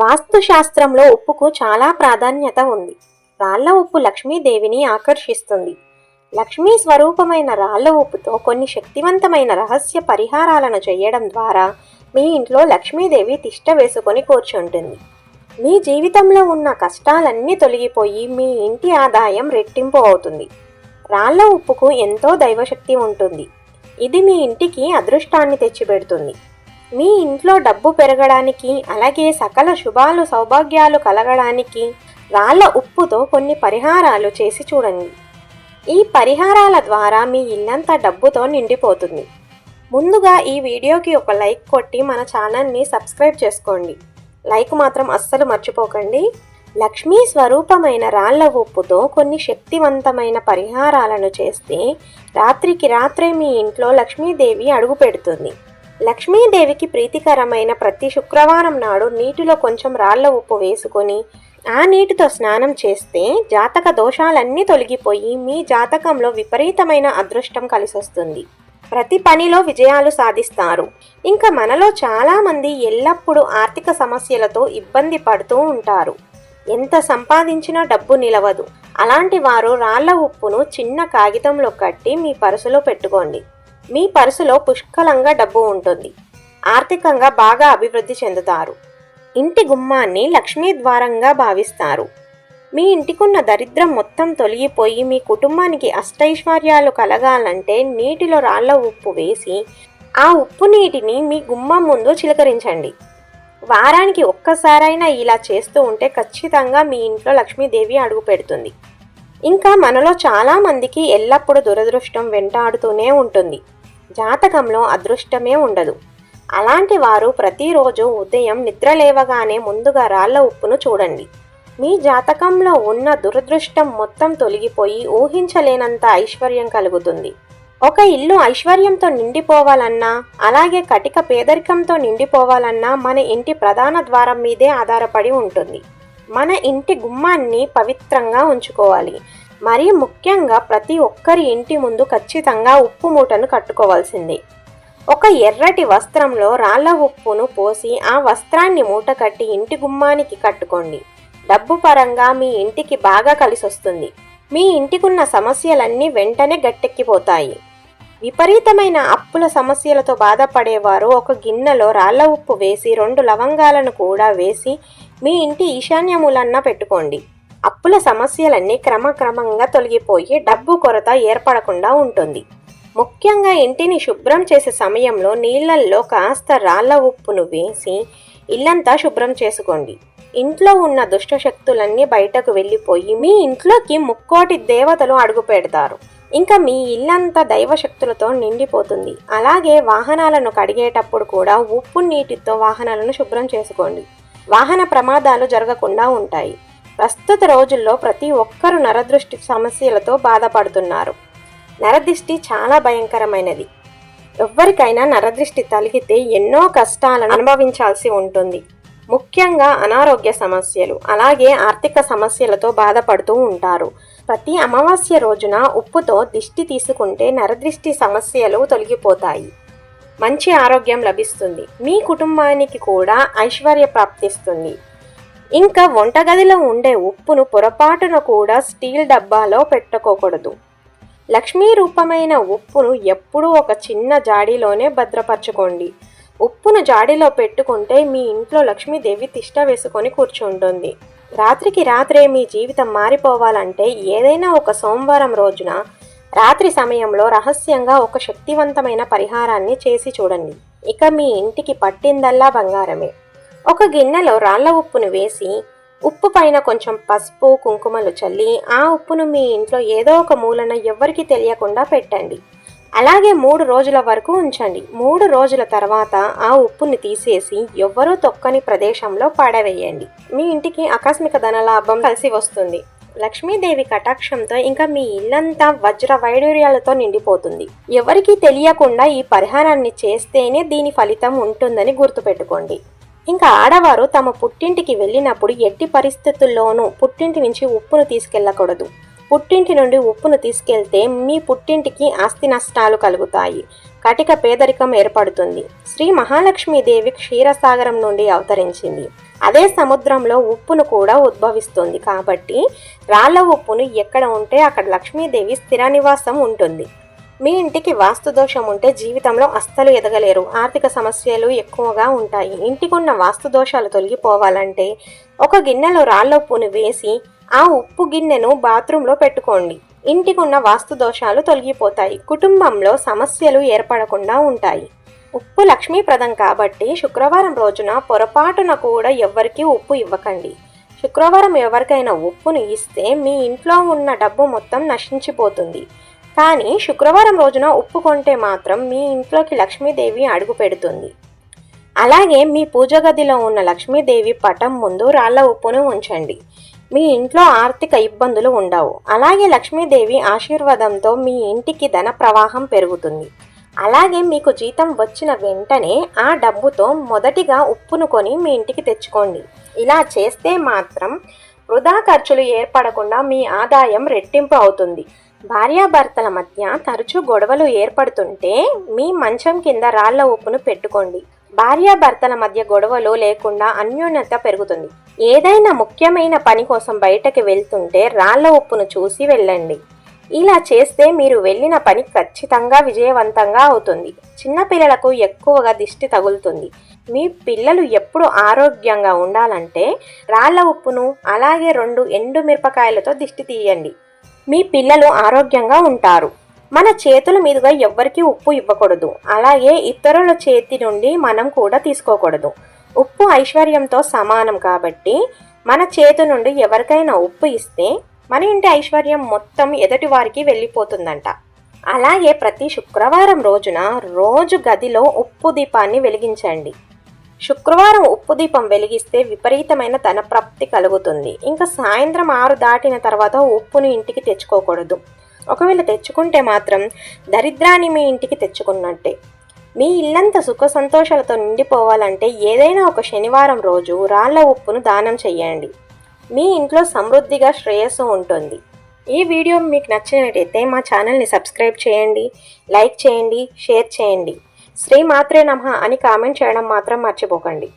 వాస్తుశాస్త్రంలో ఉప్పుకు చాలా ప్రాధాన్యత ఉంది. రాళ్ళ ఉప్పు లక్ష్మీదేవిని ఆకర్షిస్తుంది. లక్ష్మీ స్వరూపమైన రాళ్ళ ఉప్పుతో కొన్ని శక్తివంతమైన రహస్య పరిహారాలను చేయడం ద్వారా మీ ఇంట్లో లక్ష్మీదేవి తిష్ట వేసుకొని కూర్చుంటుంది. మీ జీవితంలో ఉన్న కష్టాలన్నీ తొలగిపోయి మీ ఇంటి ఆదాయం రెట్టింపు అవుతుంది. రాళ్ళ ఉప్పుకు ఎంతో దైవశక్తి ఉంటుంది. ఇది మీ ఇంటికి అదృష్టాన్ని తెచ్చిపెడుతుంది. మీ ఇంట్లో డబ్బు పెరగడానికి అలాగే సకల శుభాలు సౌభాగ్యాలు కలగడానికి రాళ్ళ ఉప్పుతో కొన్ని పరిహారాలు చేసి చూడండి. ఈ పరిహారాల ద్వారా మీ ఇల్లంతా డబ్బుతో నిండిపోతుంది. ముందుగా ఈ వీడియోకి ఒక లైక్ కొట్టి మన ఛానల్ని సబ్స్క్రైబ్ చేసుకోండి. లైక్ మాత్రం అస్సలు మర్చిపోకండి. లక్ష్మీ స్వరూపమైన రాళ్ళ ఉప్పుతో కొన్ని శక్తివంతమైన పరిహారాలను చేస్తే రాత్రికి రాత్రే మీ ఇంట్లో లక్ష్మీదేవి అడుగు పెడుతుంది. లక్ష్మీదేవికి ప్రీతికరమైన ప్రతి శుక్రవారం నాడు నీటిలో కొంచెం రాళ్ళ ఉప్పు వేసుకొని ఆ నీటితో స్నానం చేస్తే జాతక దోషాలన్నీ తొలగిపోయి మీ జాతకంలో విపరీతమైన అదృష్టం కలిసొస్తుంది. ప్రతి పనిలో విజయాలు సాధిస్తారు. ఇంకా మనలో చాలామంది ఎల్లప్పుడూ ఆర్థిక సమస్యలతో ఇబ్బంది పడుతూ ఉంటారు. ఎంత సంపాదించినా డబ్బు నిలవదు. అలాంటి వారు రాళ్ళ ఉప్పును చిన్న కాగితంలో కట్టి మీ పరుసులో పెట్టుకోండి. మీ పర్సులో పుష్కలంగా డబ్బు ఉంటుంది. ఆర్థికంగా బాగా అభివృద్ధి చెందుతారు. ఇంటి గుమ్మాన్ని లక్ష్మీ ద్వారంగా భావిస్తారు. మీ ఇంటికున్న దరిద్రం మొత్తం తొలగిపోయి మీ కుటుంబానికి అష్టైశ్వర్యాలు కలగాలంటే నీటిలో రాళ్ళ ఉప్పు వేసి ఆ ఉప్పు నీటిని మీ గుమ్మం ముందు చిలకరించండి. వారానికి ఒక్కసారైనా ఇలా చేస్తూ ఉంటే ఖచ్చితంగా మీ ఇంట్లో లక్ష్మీదేవి అడుగు పెడుతుంది. ఇంకా మనలో చాలామందికి ఎల్లప్పుడూ దురదృష్టం వెంటాడుతూనే ఉంటుంది. జాతకంలో అదృష్టమే ఉండదు. అలాంటి వారు ప్రతిరోజు ఉదయం నిద్ర లేవగానే ముందుగా రాళ్ళ ఉప్పును చూడండి. మీ జాతకంలో ఉన్న దురదృష్టం మొత్తం తొలగిపోయి ఊహించలేనంత ఐశ్వర్యం కలుగుతుంది. ఒక ఇల్లు ఐశ్వర్యంతో నిండిపోవాలన్నా అలాగే కటిక పేదరికంతో నిండిపోవాలన్నా మన ఇంటి ప్రధాన ద్వారం మీదే ఆధారపడి ఉంటుంది. మన ఇంటి గుమ్మాన్ని పవిత్రంగా ఉంచుకోవాలి. మరీ ముఖ్యంగా ప్రతి ఒక్కరి ఇంటి ముందు ఖచ్చితంగా ఉప్పు మూటను కట్టుకోవాల్సింది. ఒక ఎర్రటి వస్త్రంలో రాళ్ళ ఉప్పును పోసి ఆ వస్త్రాన్ని మూట కట్టి ఇంటి గుమ్మానికి కట్టుకోండి. డబ్బు పరంగా మీ ఇంటికి బాగా కలిసొస్తుంది. మీ ఇంటికున్న సమస్యలన్నీ వెంటనే గట్టెక్కిపోతాయి. విపరీతమైన అప్పుల సమస్యలతో బాధపడేవారు ఒక గిన్నెలో రాళ్ళ ఉప్పు వేసి రెండు లవంగాలను కూడా వేసి మీ ఇంటి ఈశాన్యములన్న పెట్టుకోండి. అప్పుల సమస్యలన్నీ క్రమక్రమంగా తొలగిపోయి డబ్బు కొరత ఏర్పడకుండా ఉంటుంది. ముఖ్యంగా ఇంటిని శుభ్రం చేసే సమయంలో నీళ్ళల్లో కాస్త రాళ్ళ ఉప్పును వేసి ఇల్లంతా శుభ్రం చేసుకోండి. ఇంట్లో ఉన్న దుష్ట శక్తులన్నీ బయటకు వెళ్ళిపోయి మీ ఇంట్లోకి ముక్కోటి దేవతలు అడుగు పెడతారు. ఇంకా మీ ఇల్లంతా దైవశక్తులతో నిండిపోతుంది. అలాగే వాహనాలను కడిగేటప్పుడు కూడా ఉప్పు నీటితో వాహనాలను శుభ్రం చేసుకోండి. వాహన ప్రమాదాలు జరగకుండా ఉంటాయి. ప్రస్తుత రోజుల్లో ప్రతి ఒక్కరూ నరదృష్టి సమస్యలతో బాధపడుతున్నారు. నరదృష్టి చాలా భయంకరమైనది. ఎవ్వరికైనా నరదృష్టి తలిగితే ఎన్నో కష్టాలను అనుభవించాల్సి ఉంటుంది. ముఖ్యంగా అనారోగ్య సమస్యలు అలాగే ఆర్థిక సమస్యలతో బాధపడుతూ ఉంటారు. ప్రతి అమావాస్య రోజున ఉప్పుతో దిష్టి తీసుకుంటే నరదృష్టి సమస్యలు తొలగిపోతాయి. మంచి ఆరోగ్యం లభిస్తుంది. మీ కుటుంబానికి కూడా ఐశ్వర్య ప్రాప్తిస్తుంది. ఇంకా వంటగదిలో ఉండే ఉప్పును పొరపాటున కూడా స్టీల్ డబ్బాలో పెట్టుకోకూడదు. లక్ష్మీ రూపమైన ఉప్పును ఎప్పుడూ ఒక చిన్న జాడీలోనే భద్రపరచుకోండి. ఉప్పును జాడీలో పెట్టుకుంటే మీ ఇంట్లో లక్ష్మీదేవి తిష్ట వేసుకొని కూర్చుంటుంది. రాత్రికి రాత్రే మీ జీవితం మారిపోవాలంటే ఏదైనా ఒక సోమవారం రోజున రాత్రి సమయంలో రహస్యంగా ఒక శక్తివంతమైన పరిహారాన్ని చేసి చూడండి. ఇక మీ ఇంటికి పట్టిందల్లా బంగారమే. ఒక గిన్నెలో రాళ్ళ ఉప్పును వేసి ఉప్పు పైన కొంచెం పసుపు కుంకుమలు చల్లి ఆ ఉప్పును మీ ఇంట్లో ఏదో ఒక మూలన ఎవ్వరికీ తెలియకుండా పెట్టండి. అలాగే మూడు రోజుల వరకు ఉంచండి. మూడు రోజుల తర్వాత ఆ ఉప్పుని తీసేసి ఎవ్వరూ తొక్కని ప్రదేశంలో పాడవేయండి. మీ ఇంటికి ఆకస్మిక ధనలాభం కలిసి వస్తుంది. లక్ష్మీదేవి కటాక్షంతో ఇంకా మీ ఇల్లంతా వజ్ర వైడూర్యాలతో నిండిపోతుంది. ఎవరికీ తెలియకుండా ఈ పరిహారాన్ని చేస్తేనే దీని ఫలితం ఉంటుందని గుర్తుపెట్టుకోండి. ఇంకా ఆడవారు తమ పుట్టింటికి వెళ్ళినప్పుడు ఎట్టి పరిస్థితుల్లోనూ పుట్టింటి నుంచి ఉప్పును తీసుకెళ్ళకూడదు. పుట్టింటి నుండి ఉప్పును తీసుకెళ్తే మీ పుట్టింటికి ఆస్తి నష్టాలు కలుగుతాయి. కటిక పేదరికం ఏర్పడుతుంది. శ్రీ మహాలక్ష్మీదేవి క్షీరసాగరం నుండి అవతరించింది. అదే సముద్రంలో ఉప్పును కూడా ఉద్భవిస్తుంది కాబట్టి రాళ్ళ ఉప్పును ఎక్కడ ఉంటే అక్కడ లక్ష్మీదేవి స్థిర నివాసం ఉంటుంది. మీ ఇంటికి వాస్తు దోషం ఉంటే జీవితంలో అస్సలు ఎదగలేరు. ఆర్థిక సమస్యలు ఎక్కువగా ఉంటాయి. ఇంటికున్న వాస్తు దోషాలు తొలగిపోవాలంటే ఒక గిన్నెలో రాళ్ళ ఉప్పును వేసి ఆ ఉప్పు గిన్నెను బాత్రూంలో పెట్టుకోండి. ఇంటికున్న వాస్తు దోషాలు తొలగిపోతాయి. కుటుంబంలో సమస్యలు ఏర్పడకుండా ఉంటాయి. ఉప్పు లక్ష్మీప్రదం కాబట్టి శుక్రవారం రోజున పొరపాటున కూడా ఎవ్వరికీ ఉప్పు ఇవ్వకండి. శుక్రవారం ఎవరికైనా ఉప్పును ఇస్తే మీ ఇంట్లో ఉన్న డబ్బు మొత్తం నశించిపోతుంది. కానీ శుక్రవారం రోజున ఉప్పు కొంటే మాత్రం మీ ఇంట్లోకి లక్ష్మీదేవి అడుగు పెడుతుంది. అలాగే మీ పూజ గదిలో ఉన్న లక్ష్మీదేవి పటం ముందు రాళ్ళ ఉప్పును ఉంచండి. మీ ఇంట్లో ఆర్థిక ఇబ్బందులు ఉండవు. అలాగే లక్ష్మీదేవి ఆశీర్వాదంతో మీ ఇంటికి ధన ప్రవాహం పెరుగుతుంది. అలాగే మీకు జీతం వచ్చిన వెంటనే ఆ డబ్బుతో మొదటిగా ఉప్పును కొని మీ ఇంటికి తెచ్చుకోండి. ఇలా చేస్తే మాత్రం వృధా ఖర్చులు ఏర్పడకుండా మీ ఆదాయం రెట్టింపు అవుతుంది. భార్యాభర్తల మధ్య తరచూ గొడవలు ఏర్పడుతుంటే మీ మంచం కింద రాళ్ళ ఉప్పును పెట్టుకోండి. భార్యాభర్తల మధ్య గొడవలు లేకుండా అన్యోన్యత పెరుగుతుంది. ఏదైనా ముఖ్యమైన పని కోసం బయటకి వెళ్తుంటే రాళ్ళ ఉప్పును చూసి వెళ్ళండి. ఇలా చేస్తే మీరు వెళ్ళిన పని ఖచ్చితంగా విజయవంతంగా అవుతుంది. చిన్నపిల్లలకు ఎక్కువగా దిష్టి తగులుతుంది. మీ పిల్లలు ఎప్పుడు ఆరోగ్యంగా ఉండాలంటే రాళ్ళ ఉప్పును అలాగే రెండు ఎండు మిరపకాయలతో దిష్టి తీయండి. మీ పిల్లలు ఆరోగ్యంగా ఉంటారు. మన చేతుల మీదుగా ఎవ్వరికీ ఉప్పు ఇవ్వకూడదు. అలాగే ఇతరుల చేతి నుండి మనం కూడా తీసుకోకూడదు. ఉప్పు ఐశ్వర్యంతో సమానం కాబట్టి మన చేతి నుండి ఎవరికైనా ఉప్పు ఇస్తే మన ఇంటి ఐశ్వర్యం మొత్తం ఎదుటి వారికి వెళ్ళిపోతుందంట. అలాగే ప్రతి శుక్రవారం రోజున రోజు గదిలో ఉప్పు దీపాన్ని వెలిగించండి. శుక్రవారం ఉప్పు దీపం వెలిగిస్తే విపరీతమైన ధనప్రాప్తి కలుగుతుంది. ఇంకా సాయంత్రం ఆరు దాటిన తర్వాత ఉప్పును ఇంటికి తెచ్చుకోకూడదు. ఒకవేళ తెచ్చుకుంటే మాత్రం దరిద్రాన్ని మీ ఇంటికి తెచ్చుకున్నట్టే. మీ ఇల్లంతా సుఖ సంతోషాలతో నిండిపోవాలంటే ఏదైనా ఒక శనివారం రోజు రాళ్ళ ఉప్పును దానం చేయండి మీ ఇంట్లో సమృద్ధిగా శ్రేయస్సు ఉంటుంది. ఈ వీడియో మీకు నచ్చినట్టయితే మా ఛానల్ని సబ్స్క్రైబ్ చేయండి లైక్ చేయండి షేర్ చేయండి. శ్రీ మాత్రే నమ అని కామెంట్ చేయడం మాత్రం మర్చిపోకండి.